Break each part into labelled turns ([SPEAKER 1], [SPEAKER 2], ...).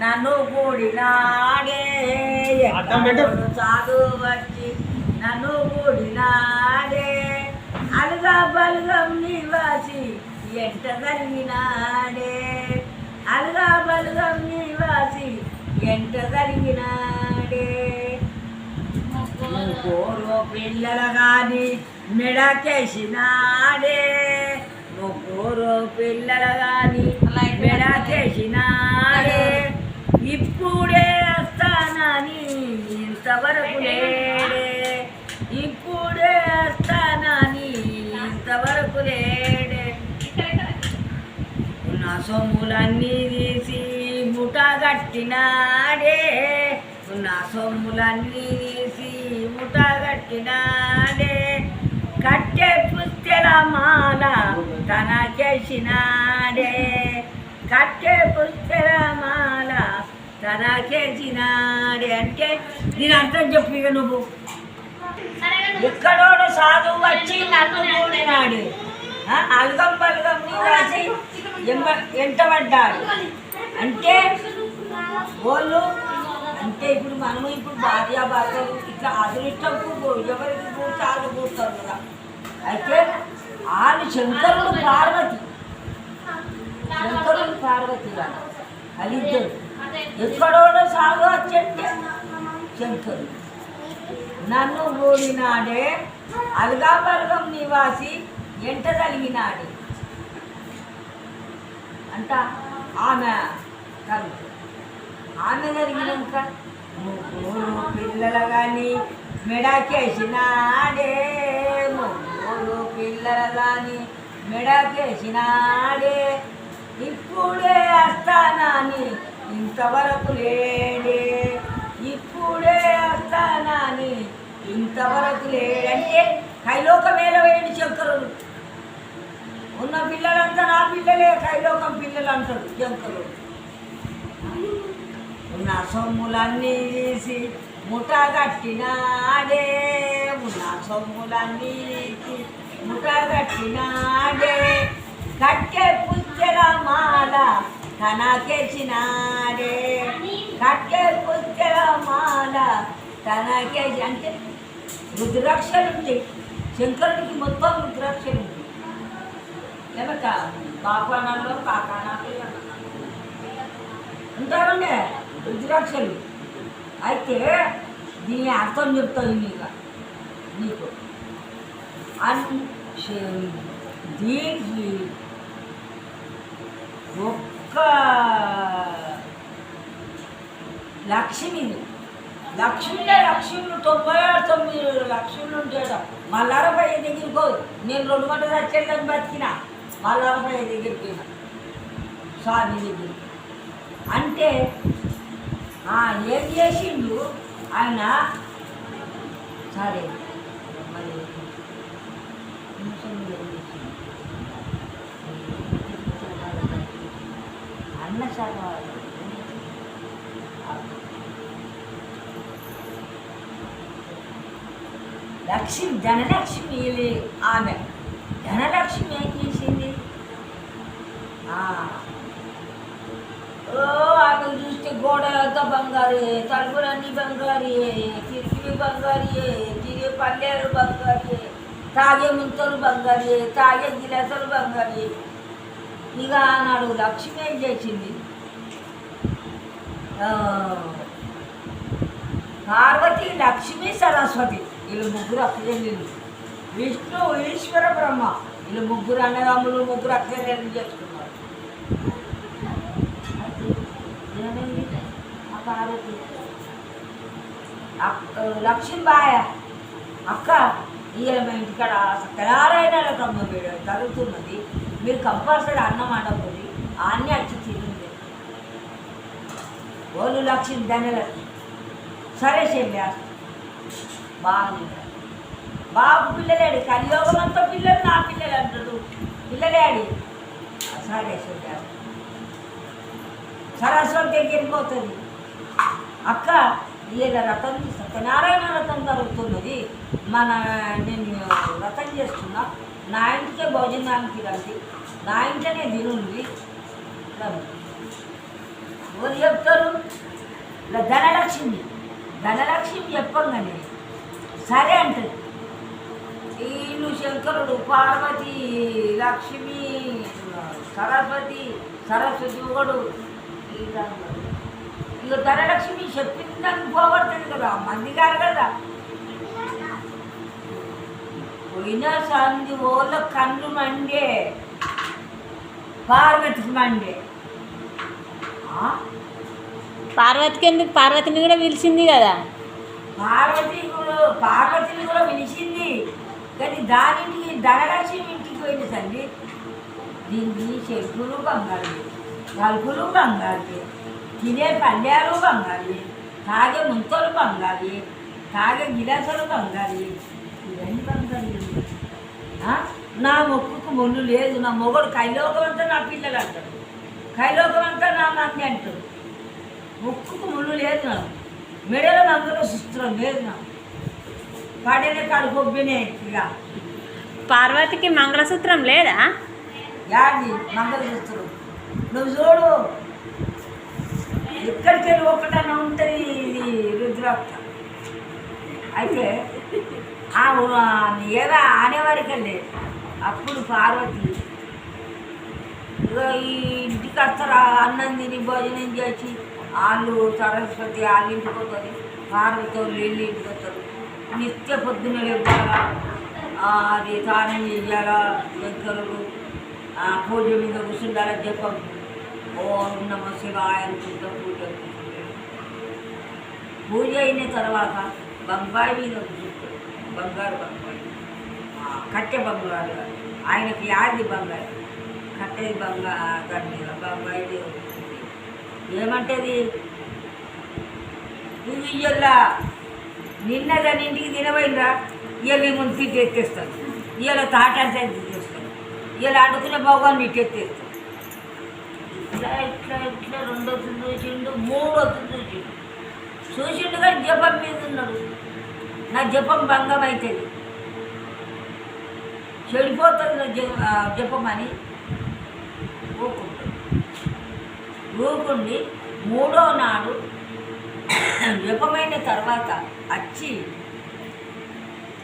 [SPEAKER 1] నన్ను
[SPEAKER 2] పెట్టు.
[SPEAKER 1] చదువు వచ్చి నన్ను కూడినాడే అలుగా బలుగం నివాసి ఎంట కలిగినాడే అలుగా బలుగం నివాసి ఎంట కలిగినాడే ముగ్గురు పిల్లల గాని మెడకేసినాడే. ముగ్గురు పిల్లల గాని సొమ్ములన్నీ తీసి ముఠ కట్టినాడే. ఉన్న సొమ్ములన్నీ తీసి ముఠ కట్టినాడే. కట్టె పుస్తెల మాల తనకేసినాడే. కట్టె పుస్తెల మాల తనకేసినాడే అంటే దీని అర్థం చెప్పు ఇక నువ్వు. ఎక్కడోడు సాధువు వచ్చి నన్ను కూడినాడు అల్గం బల్గం రాసి ఎంబ- ఎంటబడ్డాడు అంటే వాళ్ళు అంటే ఇప్పుడు మనము ఇప్పుడు భార్య భర్తలు ఇట్లా అదృష్టంకు ఎవరికి కూర్చో వాళ్ళు కూర్చోరు కదా. అయితే వాళ్ళు శంకరుడు పార్వతి. శంకరుడు పార్వతి కదా వాళ్ళిద్దరు ఎక్కడోడో సాగు వచ్చంటే శంకరుడు. నన్ను ఓడినాడే అల్గాబల్గం నివాసి ఎంటగలిగినాడు. అంట ఆమె కాదు ఆమె జరిగినాక ముగ్గురు పిల్లల కానీ మెడకేసినాడే. ముగ్గురు పిల్లల కానీ మెడకేసినాడే. ఇప్పుడే అస్తానాని ఇంతవరకు లేడే. ఇప్పుడే అస్తానాని ఇంతవరకు లేడంటే కైలోకమేల వేడి శంకరుడు ఉన్న పిల్లలంతా నా పిల్లలే కైలోకం పిల్లలు అంటాడు జంకలు ఉన్న సొమ్ములన్నీ తీసి ముఠ కట్టినాడే ఉన్న సొమ్ములన్నీ తీసి ముఠ కట్టినాడే. కట్టె పుచ్చల మాల తనకేసినాడే. కట్టె పుచ్చల మాల తనకేసి అంటే రుద్రాక్షలు ఉంది శంకరుడికి మొత్తం రుద్రాక్షలు ఉంది ఉంటాయి లేక కాకానాలు కాకానాలు ఉంటారండి రుద్రాక్షలు అయితే దీని అర్థం చెప్తాను నీకు నీకు అన్ శ- దీనికి ఒక్క లక్ష్మి లక్ష్మిలో లక్ష్మిలు తొంభై ఆరు తొమ్మిది లక్ష్మిలు ఉంటాయట మల్లారపై దగ్గరికి పో నేను రెండు గంటలు వచ్చేళ్ళని బతికిన మల్లారపై దగ్గరికి పోయినా స్వామి దగ్గరికి. అంటే ఏం చేసిండు? ఆయన సరే మరి అన్న చదవాలి లక్ష్మి ధనలక్ష్మి లే- ఆమె. ధనలక్ష్మి ఏం చేసింది ఆ, ఓ ఆమె చూస్తే బంగారే బంగారు తలుపులన్నీ బంగారు కిటికీలు బంగారు తిరిగే పల్లెలు బంగారు తాగే ముంతలు బంగారే తాగే గిలాసలు బంగారు. ఇక ఆనాడు లక్ష్మి ఏం చేసింది? పార్వతి లక్ష్మి సరస్వతి వీళ్ళు ముగ్గురు అక్కజల్లు విష్ణు ఈశ్వర బ్రహ్మ వీళ్ళు ముగ్గురు అన్నదమ్ములు ముగ్గురు అక్కజల్లు చేసుకున్నారు ఏమైంది? పార్వతి అక్క లక్ష్మీబాయ అక్క ఇవాళ మా ఇంటికాడ సత్యనారాయణ రకమ్మ జరుగుతున్నది మీరు కంపల్సరీ అన్నం ఆడకూడదు అన్నీ వచ్చి తిరిగింది ఓలు లక్ష్మి ధనలక్ష్మి. సరే చెల్లి బాగుంది. బాబు పిల్లలేడు. కలియోగం అంతా పిల్లలు నా పిల్లలు అంటాడు. పిల్లలేడి సరే చెల్లి సరస్వతి దగ్గరికి పోతుంది. అక్క ఈయన రథం సత్యనారాయణ రథం జరుగుతున్నది మన నేను రథం చేస్తున్నా. నా ఇంటికే భోజనానికి రండి. నా ఇంటనే తినుంది ఎవరు చెప్తారు? ఇలా ధనలక్ష్మి. ధనలక్ష్మి చెప్పంగానే సరే అంటది. వీళ్ళు శంకరుడు పార్వతి లక్ష్మి సరస్వతి సరస్వతి ఒకడు వీళ్ళందరూ. ఇక ధనలక్ష్మి చెప్పిందని పోగొడుతుంది కదా మంది గారు కదా. పోయిన సంధి ఓళ్ళ కళ్ళు మండే పార్వతికి మండే?
[SPEAKER 2] పార్వతికి ఎందుకు? పార్వతిని కూడా పిలిచింది కదా.
[SPEAKER 1] పార్వతి కూడా పార్వతిని కూడా పిలిచింది. కానీ దానికి ధనలక్ష్మి ఇంటికి పోయింది తల్లి దీన్ని చెప్పులు బంగారు తలుపులు బంగారు. తినే పల్లెలు బంగారు తాగే ముంతలు బంగారు తాగే గిలాసులు బంగారు ఇవన్నీ బంగారు ఆ? నా మొక్కుకు మొన్ను లేదు నా మొగడు కైలోకం అంతా నా పిల్లలు అంటారు. కైలోకం అంతా నా మంది అంటారు. ముక్కుకు ముళ్ళు లేదు నాకు. మెడలో మంగళ సూత్రం లేదు నాకు. పడిన కాడు కొబ్బినే ఇక.
[SPEAKER 2] పార్వతికి మంగళసూత్రం లేదా?
[SPEAKER 1] యాది మంగళసూత్రం. నువ్వు చూడు ఎక్కడికి వెళ్ళి ఒక్కటన్నా ఉంటుంది ఇది రుద్రాక్ష అయితే ఆ ఏదో ఆనేవారికి వెళ్ళి అప్పుడు పార్వతి ఇక ఈ ఇంటికి వస్తారా? అన్నం తిని భోజనం చేసి వాళ్ళు సరస్వతి వాళ్ళు ఇంటికి వస్తుంది పార్వతి వాళ్ళు ఇంటికి వస్తారు. నిత్య పొద్దున లేపాలా? అది స్నానం చేయాలా? శంకరుడు పూజ మీద కూర్చుండాలని జపం ఓం నమ శివాయ అనుకుంటా పూజ పూజ అయిన తర్వాత బంగారు మీద బంగారు బంగారు. కట్టె బంగారు ఆయనకి యాది బంగారు. కట్టెది బంగారు మీద బంగారు ఏమంటది? నువ్వు ఇయ్యల్లా. నిన్న దాని ఇంటికి తినబోయినరా? ఇవాళ ముందు తిట్టి ఎత్తేస్తాను. ఇవాళ తాటాన్ని తిట్టేస్తాను ఇవాళ అడుగుతున్న భోగాన్ని ఇటు ఇట్లా ఇట్లా ఇట్లా రెండో చూసిండు మూడో చూసిండు చూసిండు కానీ జపం మీద ఉన్నాడు నా జపం భంగం అవుతుంది చెడిపోతుంది నా జపం అని ఊకుంటాడు ఊకుండి మూడో నాడు జపమైన తర్వాత వచ్చి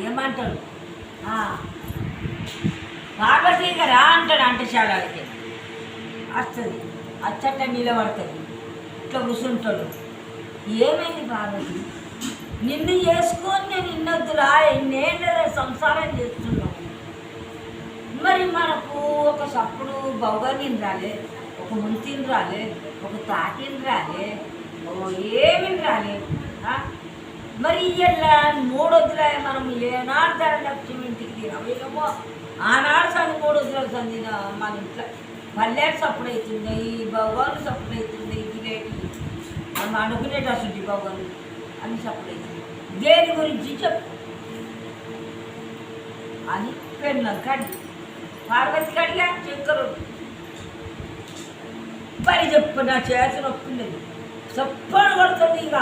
[SPEAKER 1] ఏమంటాడు? "ఆ, పార్వతీ రా అంటాడు అంటశాలకి. వస్తుంది. అచ్చట నిలబడుతుంది ఇట్లా కూర్చుంటాడు ఏమైంది పార్వతి నిన్ను చేసుకొని నేను ఇన్నొద్దురా ఎన్నేళ్ళ సంసారం చేస్తున్నావు? మరి మనకు ఒక చప్పుడు బౌగర్ని రాలే ఒక ముంతిని రాలే ఒక తాకిని రాలే ఓ ఏమి రాలే మరి ఇలా మూడు వద్దులే మనం ఏనాడు ధర లక్ష్యం ఇంటికి తినవేమో ఆనాడు సంది మూడు వద్దుల సందిన మన ఇంట్లో. పల్లెలు సప్పుడు అవుతుంది ఈ భగవాన్లు సప్పుడు అవుతుంది ఇది జిలేటి మనం అనుకునేట అసలు భగవాన్లు అన్ని సప్పుడు అవుతుంది. దేని గురించి చెప్పు? అని పెళ్ళం కడి పార్వతి కడిగా చక్కరు పని చెప్పు నా చేతి నొప్పి లేదు చప్పని కొడుతుంది ఇక.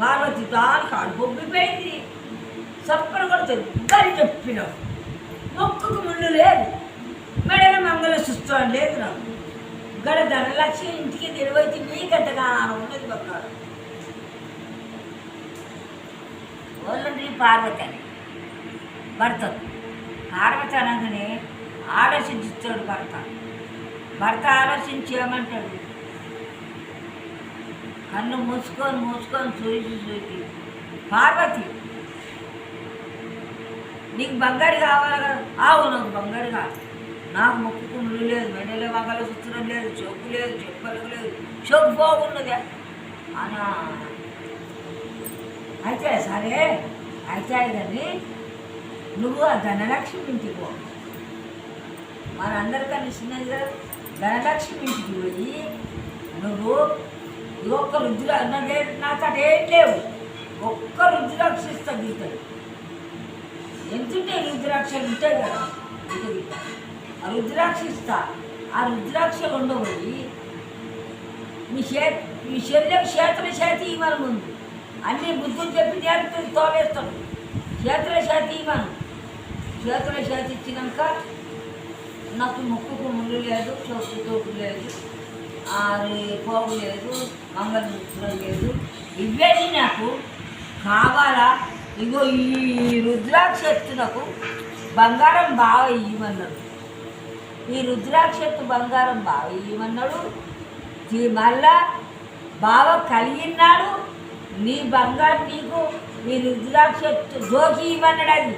[SPEAKER 1] పార్వతి దానికి అడుగొబ్బిపోయింది చప్పని కొడుతుంది. పని చెప్పినావు మొక్కుకు ముళ్ళు లేదు. మెడల మంగళ సుస్థం లేదు నాకు గడ ధనలక్ష్మి ఇంటికి నిలవైతే నీకంతగా ఉన్నది పక్కాడు వాళ్ళని పార్వతి అని భర్త. పార్వతి అనగానే ఆలోచించుతాడు భర్త. భర్త ఆలోచించి ఏమంటాడు కన్ను మూసుకొని మూసుకొని చూసి చూసి. పార్వతి నీకు బంగారు కావాలి? కదా ఆవు నాకు బంగారు కావాలి. నాకు ముక్కు లేదు మెడలో మగలు సుత్తరం లేదు చెప్పు లేదు చెప్పలకు లేదు. చెప్పు బాగున్నది. అనా. అయితే సరే అయితే కానీ నువ్వు ఆ ధనలక్ష్మి ఇంటికి పో. మనందరికన్నా చిన్నది ధనలక్ష్మి ఇంటికి పోయి నువ్వు ఒక్క రుద్ర నాకు నాతో ఏం లేవు. ఒక్క రుద్రాక్ష ఇస్తా గీతలు. ఎంతుంటే రుద్రాక్షలు ఉంటాయి కదా. రుద్రాక్ష ఇస్తా ఆ రుద్రాక్ష ఉండబోయి మీ చే మీ శరీరం క్షేత్ర శాతి ఇవ్వను ముందు అన్ని బుద్ధులు చెప్పి నేర్పుతుంది తోలేస్తాడు క్షేత్ర శాతి ఇవ్వను క్షేత్ర శాతి ఇచ్చినాక నాకు ముక్కుకు ముళ్ళు లేదు చోటు తోపు లేదు ఆరు పోగు లేదు మంగళసూత్రం లేదు. ఇవన్నీ నాకు కావాలా? ఇగో ఈ రుద్రాక్ష ఎత్తునకు బంగారం బాగా ఇవ్వమన్నాడు ఈ రుద్రాక్షత్తు బంగారం బాగా ఇవ్వమన్నాడు మళ్ళా బావ కలిగినాడు నీ బంగారు నీకు ఈ రుద్రాక్షత్తు జోకి ఇవ్వన్నాడు అది.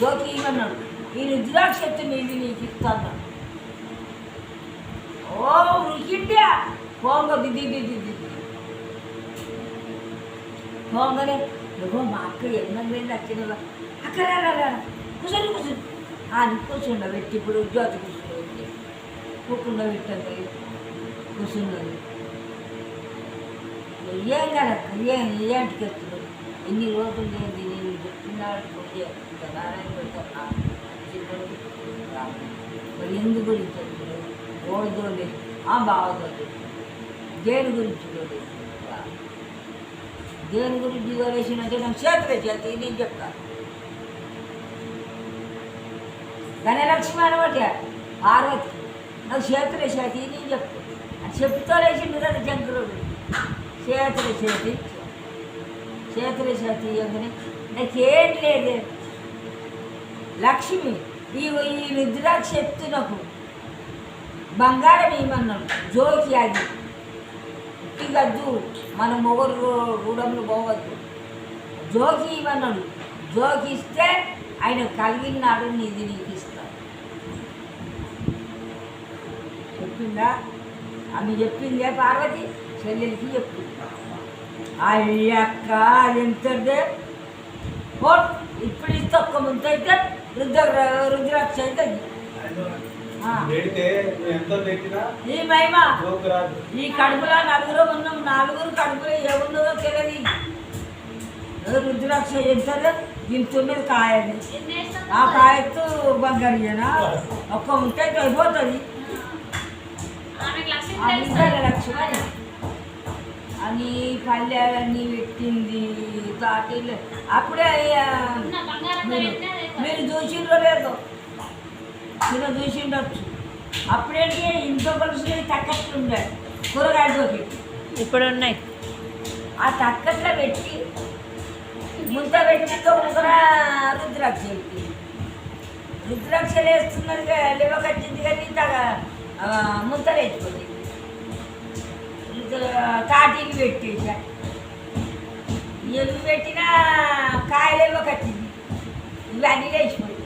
[SPEAKER 1] జోకి ఇవ్వన్నాడు. ఈ రుద్రాక్షత్తు నీళ్ళు నీది నీకు ఇస్తాను. ఓ ఉరికిండ్యా పోంగ బిది బిది బిది పోంగనే. నువ్వు మా అక్క ఎన్నో వెళ్ళి అక్కడ కుసలు కూర్చొని అని కూర్చుండ పెట్టి ఇప్పుడు జ్యోతి కూర్చుండ కూకుండా పెట్టండి కూర్చున్నది ఏం కదక్క ఏం ఏంటికి ఎత్తుడు ఎన్ని రోజులు లేదు నేను చెప్తున్నాడు నారాయణ పెడతాను మరి ఎందు గురించి ఎత్తుడు ఆ బావదోలే దేని గురించి దేని గురించి దోలేసినంటే నాకు చేతులే చేతి నేను చెప్తాను. ధనలక్ష్మి అనమాట పార్వతి నాకు చేతులే చేతి నేను చెప్తాను అది చెప్తూ లేచిండు కదా జంకురుడు చేతుల చేతి చేతుల చేతి ఇవ్వగానే నాకేం లేదు. లక్ష్మి ఈ ఈ రుద్రాక్ష చెప్తున్నకు బంగారం ఇవ్వమన్నాడు జోకి అది ఇట్టిగద్దు మన మొగరు రూడంలో పోవద్దు. జోకి ఇవ్వమన్నాడు జోకి ఇస్తే ఆయన కలిగినాడు నీది నీకు ఇస్తే చెప్పిందా? ఆమె చెప్పిందే పార్వతి చెల్లెలికి చెప్పింది అయ్యక్క ఎంతదే పోట్ ఇప్పుడు ఇస్తే ఒక్క ముందు అయితే రుద్ర రుద్రాక్ష అవుతుంది ఆ.
[SPEAKER 3] పెడితే నువ్వు ఎంత పెట్టినా
[SPEAKER 1] ఈ మహిమ. ఈ కడుపులో నలుగురు ఉన్నాం. నలుగురు కడుపులో ఏమున్నదో తెలియదు. రుద్రాక్ష ఎంతది ఇంతున్నది కాయని ఆ కాయత్తు బంగారియనా ఒక్క ఉంటే అయిపోతుంది. అందరి అని పల్లెలన్నీ పెట్టింది తాటిలు అప్పుడే మీరు మీరు చూసిండ్రో మీరు చూసిండొచ్చు అప్పుడేంటి ఇంట్లో కలిసి తక్కట్లు ఉండే కూరగాయలతోటి
[SPEAKER 2] ఇప్పుడు ఉన్నాయి
[SPEAKER 1] ఆ తక్కట్లో పెట్టి ముంత పెట్టి ముగ్గుర రుద్రాక్ష పెట్టి రుద్రాక్షలు వేస్తున్నది లేవకొచ్చింది కానీ ముంతలు వేసుకోండి తాటికి పెట్టేసా. ఎవి పెట్టినా కాయలేవో కట్టింది ఇవన్నీ లేచిపోయింది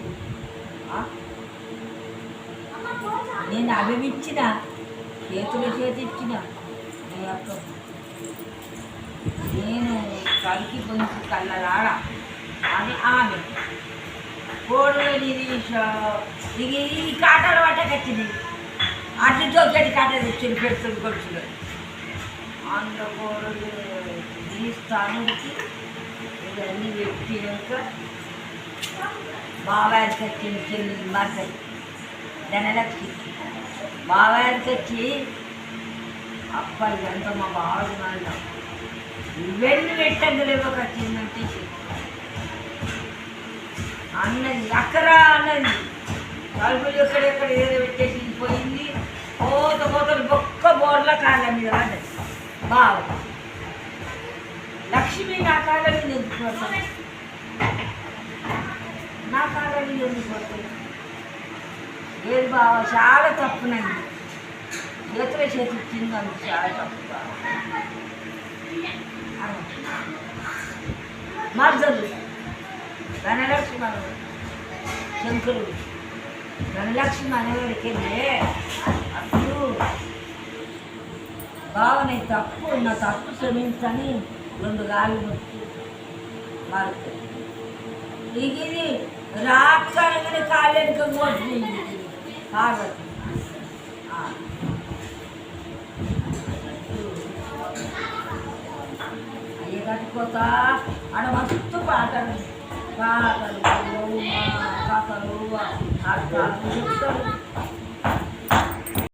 [SPEAKER 1] నేను అవి ఇచ్చిన చేతుల చేతి ఇచ్చిన నేను కలికి పొంచి కళ్ళరాడ అని ఆమె కోడు ఇది ఈ కాటలు పట్ట కట్టింది అటు చోకటి కాట తెచ్చింది పెడుతుంది కొడుచులో అందులో కోడలు ఈ ఇవన్నీ పెట్టినాక బావారికి వచ్చింది చెల్లి మరదలు ధనలక్ష్మి. బావారికి వచ్చి అప్పటి అంత మా బావుడు ఇవన్నీ పెట్టందులో ఒక వచ్చిందంటే అన్నది అక్కరా అన్నది తలుపులు ఎక్కడెక్కడ ఏదో పెట్టేసి పోయింది. కోత కోతలు ఒక్క బోర్ల కాళ్ళ మీద పడ్డది. బావ. లక్ష్మి నా కాళ్ళ మీద నా కాళ్ళ మీద లేదు బావ చాలా తప్పునండి. చేతుల చేతి ఇచ్చింది చాలా తప్పు బావ. మర్దలు. ధనలక్ష్మి మనవడు శంకరుడు. ధనలక్ష్మి అనేవాడికి అప్పుడు భావన తప్పు నా తప్పు క్షమించని రెండు గాలి మొక్కి మారుతుంది ఇక ఇది రాక్కనగానే కాళ్ళెనుక కొట్టింది పార్వతి ఆ. కట్టుకోతా ఆడ మస్తు పాటలు. పాటలు బొమ్మ, కథలు అర్థాలు చెప్తారు